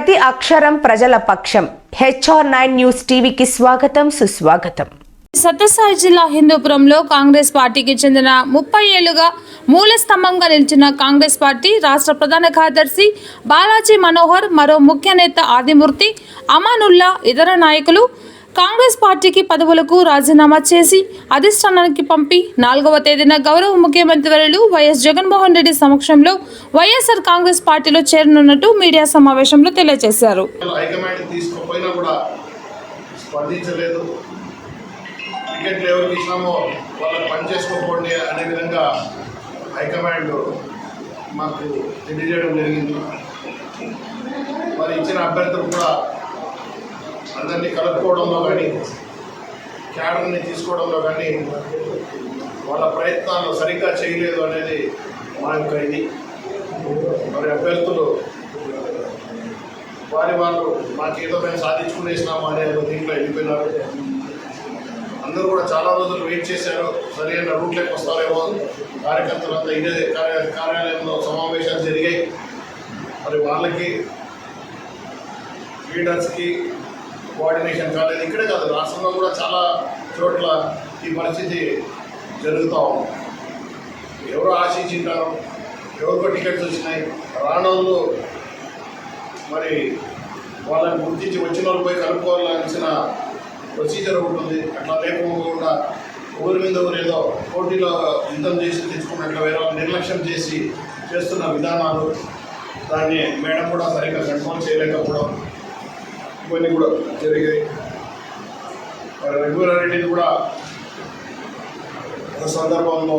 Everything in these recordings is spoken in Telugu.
ప్రతి అక్షరం ప్రజల పక్షం. హెచ్ఆర్ నైన్ న్యూస్ టీవీకి స్వాగతం సుస్వాగతం. సత్యసాయి జిల్లా హిందూపురంలో కాంగ్రెస్ పార్టీకి చెందిన ముప్పై ఏళ్ళుగా మూల స్తంభంగా నిలిచిన కాంగ్రెస్ పార్టీ రాష్ట్ర ప్రధాన కార్యదర్శి బాలాజీ మనోహర్ మరో ముఖ్య నేత ఆదిమూర్తి అమానుల్లా ఇతర నాయకులు కాంగ్రెస్ పార్టీకి పదవులకు రాజీనామా చేసి అధిష్టానానికి పంపి నాలుగవ తేదీన గౌరవ ముఖ్యమంత్రి వర్యులు వైఎస్ జగన్మోహన్ రెడ్డి సమక్షంలో వైఎస్ఆర్ కాంగ్రెస్ పార్టీలో చేరనున్నట్టు మీడియా సమావేశంలో తెలియజేశారు. హైకమాండ్ మాకు తెలియజేయడం జరిగింది. మరి ఇచ్చిన అభ్యర్థులు కూడా అందరినీ కలుపుకోవడంలో కానీ క్యాడర్ని తీసుకోవడంలో కానీ వాళ్ళ ప్రయత్నాలు సరిగ్గా చేయలేదు అనేది మా యొక్క ఇది. మరి అభ్యర్థులు వారి వాళ్ళు మాకేదో మేము సాధించుకునేసినాము అనే దీంట్లో వెళ్ళిపోయినారు. అందరూ కూడా చాలా రోజులు వెయిట్ చేశారు. సరైన రూట్లోకి వస్తారేమో కార్యకర్తలంతా ఇదే కార్య కార్యాలయంలో సమావేశాలు జరిగాయి. మరి వాళ్ళకి లీడర్స్కి కోఆర్డినేషన్ కాలేదు. ఇక్కడే కాదు రాష్ట్రంలో కూడా చాలా చోట్ల ఈ పరిస్థితి జరుగుతూ ఉంది. ఎవరు ఆశించింటారు ఎవరికో టికెట్స్ వచ్చినాయి రానోళ్ళు మరి వాళ్ళని గుర్తించి వచ్చిన వాళ్ళు పోయి కలుపుకోవాల్సిన ప్రొసీజర్ ఉంటుంది అట్లా లేకుండా ఊరి మీద ఊరు ఏదో పోటీలో యుద్ధం చేసి తెచ్చుకున్నట్లు వేరే నిర్లక్ష్యం చేసి చేస్తున్న విధానాలు దాన్ని మేడం కూడా సరిగ్గా కంట్రోల్ చేయలేకపోవడం ఇవన్నీ కూడా జరిగాయి. మరి రఘువీరారెడ్డిని కూడా ఒక సందర్భంలో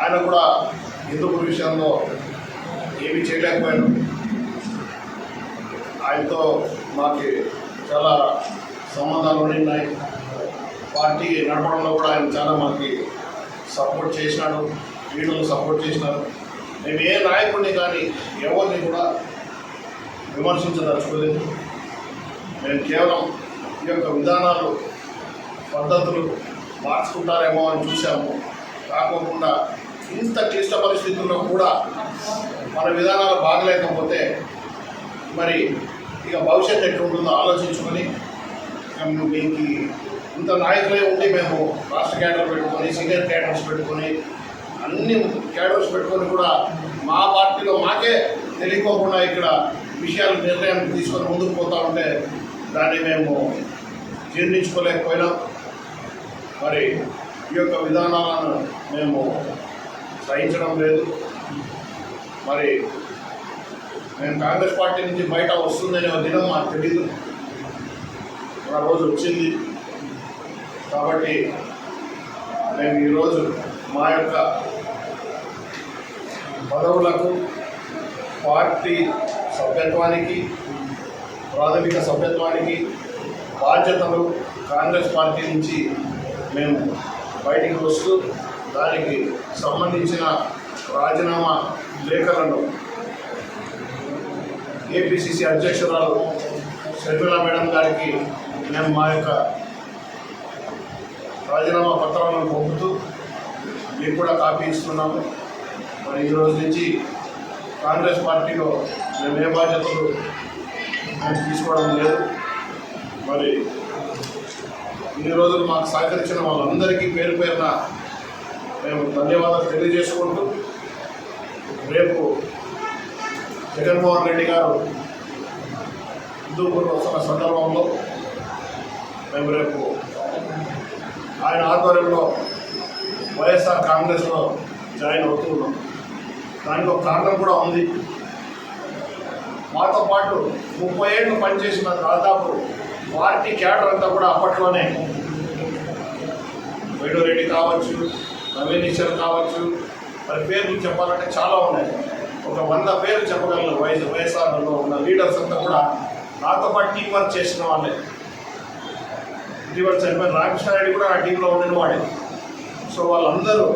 ఆయన కూడా హిందూపుర విషయంలో ఏమీ చేయలేకపోయాను ఆయనతో మాకు చాలా సంబంధాలు ఉన్నాయి పార్టీ నడపడంలో కూడా ఆయన చాలా మాకు సపోర్ట్ చేసినాడు. వీళ్ళని సపోర్ట్ చేసినారు. మేము ఏ నాయకుడిని కానీ ఎవరిని కూడా విమర్శించదలుచుకోలేదు. మేము కేవలం ఈ యొక్క విధానాలు పద్ధతులు మార్చుకుంటారేమో అని చూసాము కాకోకుండా ఇంత క్లిష్ట పరిస్థితుల్లో కూడా మన విధానాలు బాగలేకపోతే మరి ఇక భవిష్యత్తు ఎట్లుంటుందో ఆలోచించుకొని మీకు ఇంత నాయకులే ఉండి మేము రాష్ట్ర క్యాడర్ పెట్టుకొని సీనియర్ క్యాడర్స్ పెట్టుకొని అన్ని క్యాడర్స్ పెట్టుకొని కూడా మా పార్టీలో మాకే తెలియకోకుండా ఇక్కడ విషయాలు నిర్ణయాన్ని తీసుకొని ముందుకు పోతా ఉంటే దాన్ని మేము జీర్ణించుకోలేకపోయినాం మరి ఈ యొక్క విధానాలను మేము సహించడం లేదు. మరి మేము కాంగ్రెస్ పార్టీ నుంచి బయట వస్తుందనే దినం మాకు తెలీదు. ఆ రోజు వచ్చింది. కాబట్టి మేము ఈరోజు మా యొక్క పదవులకు పార్టీ సభ్యత్వానికి ప్రాథమిక సభ్యత్వానికి బాధ్యతలు కాంగ్రెస్ పార్టీ నుంచి మేము బయటికి వస్తూ దానికి సంబంధించిన రాజీనామా లేఖలను ఏపీసీసీ అధ్యక్షురాలు షర్మిల మేడం గారికి మేము మా యొక్క రాజీనామా పత్రాలను పంపుతూ మీకు కూడా కాపీ ఇస్తున్నాము. మరి ఈ రోజు నుంచి కాంగ్రెస్ పార్టీలో మేము ఏ బాధ్యతలు మేము తీసుకోవడం లేదు. మరి ఇన్ని రోజులు మాకు సహకరించిన వాళ్ళందరికీ పేరు పేరున మేము ధన్యవాదాలు తెలియజేసుకుంటూ రేపు జగన్మోహన్ రెడ్డి గారు హిందూపూర్ వస్తున్న సందర్భంలో మేము రేపు ఆయన ఆధ్వర్యంలో వైఎస్ఆర్ కాంగ్రెస్లో జాయిన్ అవుతున్నాం దానికి ఒక కారణం కూడా ఉంది. మాతో పాటు ముప్పై ఏళ్ళు పనిచేసిన దాదాపు పార్టీ క్యాడర్ అంతా కూడా అప్పట్లోనే. వేణురెడ్డి కావచ్చు నవీన్ కావచ్చు మరి పేర్లు చెప్పాలంటే చాలా ఉన్నాయి. ఒక వంద పేర్లు చెప్పగలను వయసు వయసాలలో ఉన్న లీడర్స్ అంతా కూడా. నాతో పాటు టీం వర్క్ చేసిన వాళ్ళే. ఇటీవల చనిపోయిన రామకృష్ణారెడ్డి కూడా ఆ టీంలో ఉండిన వాడే. సో వాళ్ళందరూ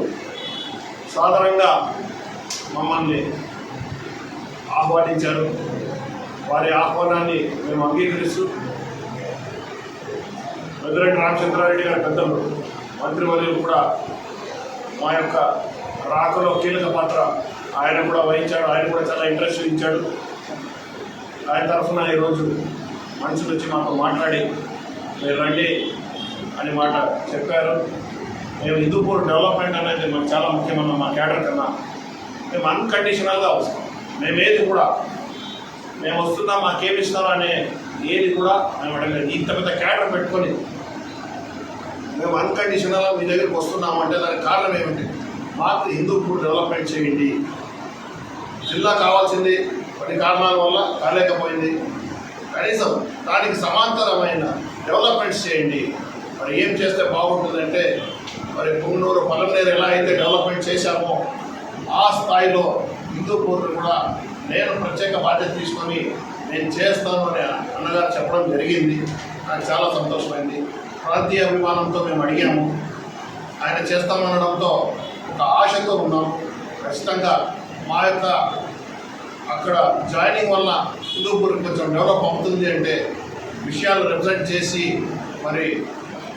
సాధారణంగా మమ్మల్ని ఆహ్వానించారు. వారి ఆహ్వానాన్ని మేము అంగీకరిస్తూ పెద్దిరెడ్డి రామచంద్రారెడ్డి గారి పెద్దలు మంత్రివర్యులు కూడా మా యొక్క రాకలో కీలక పాత్ర ఆయన కూడా వహించాడు. ఆయన కూడా చాలా ఇంట్రెస్ట్ ఇచ్చాడు ఆయన తరఫున ఈరోజు మనుషులు వచ్చి మాతో మాట్లాడి మీరు రండి అని మాట చెప్పారు. మేము హిందూపూర్ డెవలప్మెంట్ అనేది మాకు చాలా ముఖ్యమన్న మా క్యాడర్ కన్నా మేము అన్కండిషనల్గా వస్తాం. మేమేది కూడా మేము వస్తున్నాం మాకేమి ఇస్తాం అనే ఏది కూడా మేము అడగలేదు. ఇంత పెద్ద క్యాడర్ పెట్టుకొని మేము అన్కండిషనల్గా మీ దగ్గరికి వస్తున్నాము అంటే దానికి కారణం ఏమిటి? మాకు హిందూపూర్ డెవలప్మెంట్ చేయండి. జిల్లా కావాల్సింది కొన్ని కారణాల వల్ల కాలేకపోయింది. కనీసం దానికి సమాంతరమైన డెవలప్మెంట్స్ చేయండి. మరి ఏం చేస్తే బాగుంటుందంటే మరి పుంగనూరు పల్లెనేరు ఎలా అయితే డెవలప్మెంట్ చేశామో ఆ స్థాయిలో హిందూపూర్ని కూడా నేను ప్రత్యేక బాధ్యత తీసుకొని నేను చేస్తాను అని అన్నగారు చెప్పడం జరిగింది. నాకు చాలా సంతోషమైంది. ప్రాంతీయ అభిమానంతో మేము అడిగాము. ఆయన చేస్తామనడంతో ఒక ఆశతో ఉన్నాం. ఖచ్చితంగా మా యొక్క అక్కడ జాయినింగ్ వల్ల హిందూపూర్ కొంచెం డెవలప్ అవుతుంది అంటే విషయాలు రిప్రజెంట్ చేసి మరి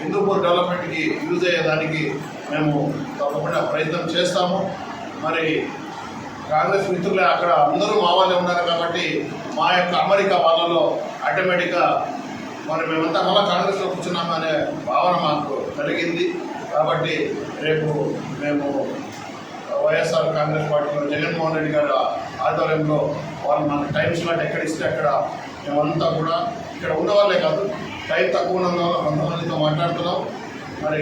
హిందూపూర్ డెవలప్మెంట్కి యూజ్ అయ్యేదానికి మేము తప్పకుండా ప్రయత్నం చేస్తాము. మరి కాంగ్రెస్ మిత్రులే అక్కడ అందరూ మా వాళ్ళే ఉన్నారు కాబట్టి మా యొక్క అమెరికా వాళ్ళలో ఆటోమేటిక్గా మరి మేమంతా మళ్ళీ కాంగ్రెస్లో కూర్చున్నాము అనే భావన మాకు కలిగింది. కాబట్టి రేపు మేము వైఎస్ఆర్ కాంగ్రెస్ పార్టీలో జగన్మోహన్ రెడ్డి గారి ఆధ్వర్యంలో వాళ్ళు మనకు టైం స్లాట్ ఎక్కడ ఇస్తే అక్కడ మేమంతా కూడా ఇక్కడ ఉన్నవాళ్ళే కాదు టైం తక్కువ ఉన్నందువల్ల కొంతమందితో మాట్లాడుతున్నాం. మరి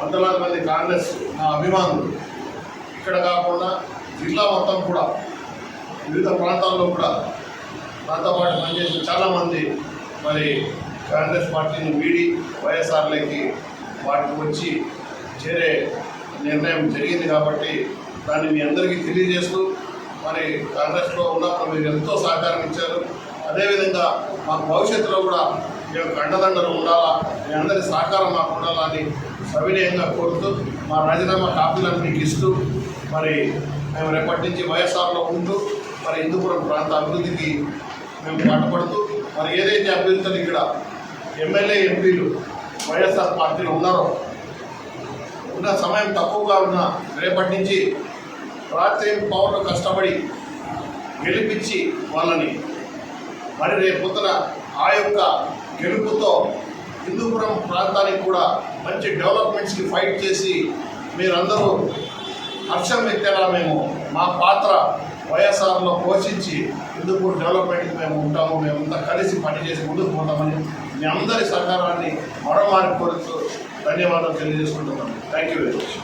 వందలాది మంది కాంగ్రెస్ నా అభిమానులు. ఇక్కడ కాకుండా జిల్లా మొత్తం కూడా వివిధ ప్రాంతాల్లో కూడా నాతో పాటు పనిచేసిన చాలామంది మరి కాంగ్రెస్ పార్టీని వీడి వైఎస్ఆర్లోకి వాటికి వచ్చి చేరే నిర్ణయం జరిగింది కాబట్టి దాన్ని మీ అందరికీ తెలియజేస్తూ మరి కాంగ్రెస్లో ఉన్నప్పుడు మీరు ఎంతో సహకారం ఇచ్చారు. అదేవిధంగా మాకు భవిష్యత్తులో కూడా మీ యొక్క అండదండలు ఉండాలా మీ అందరి సహకారం మాకు ఉండాలా అని సవినయంగా కోరుతూ మా రాజీనామా కాపీలను మీకు ఇస్తూ మరి మేము రేపటి నుంచి వైఎస్ఆర్లో ఉంటూ మరి హిందూపురం ప్రాంత అభివృద్ధికి మేము పాటుపడుతూ మరి ఏదైతే అభ్యర్థులు ఇక్కడ ఎమ్మెల్యే ఎంపీలు వైఎస్ఆర్ పార్టీలో ఉన్నారో ఉన్న సమయం తక్కువగా ఉన్న రేపటి నుంచి రాత్రి పౌరులు కష్టపడి గెలిపించి వాళ్ళని మరి రేపొద్దున ఆ యొక్క గెలుపుతో హిందూపురం ప్రాంతానికి కూడా మంచి డెవలప్మెంట్స్కి ఫైట్ చేసి మీరందరూ లక్ష్యం వ్యక్తేలా మేము. మా పాత్ర వైఎస్ఆర్లో పోషించి ఎందుకు డెవలప్మెంట్కి మేము ఉంటాము మేమంతా కలిసి పనిచేసి ముందుకు పోతామని మీ అందరి సహకారాన్ని మరోమారి కోరుతూ ధన్యవాదాలు తెలియజేసుకుంటున్నాను. Thank you very much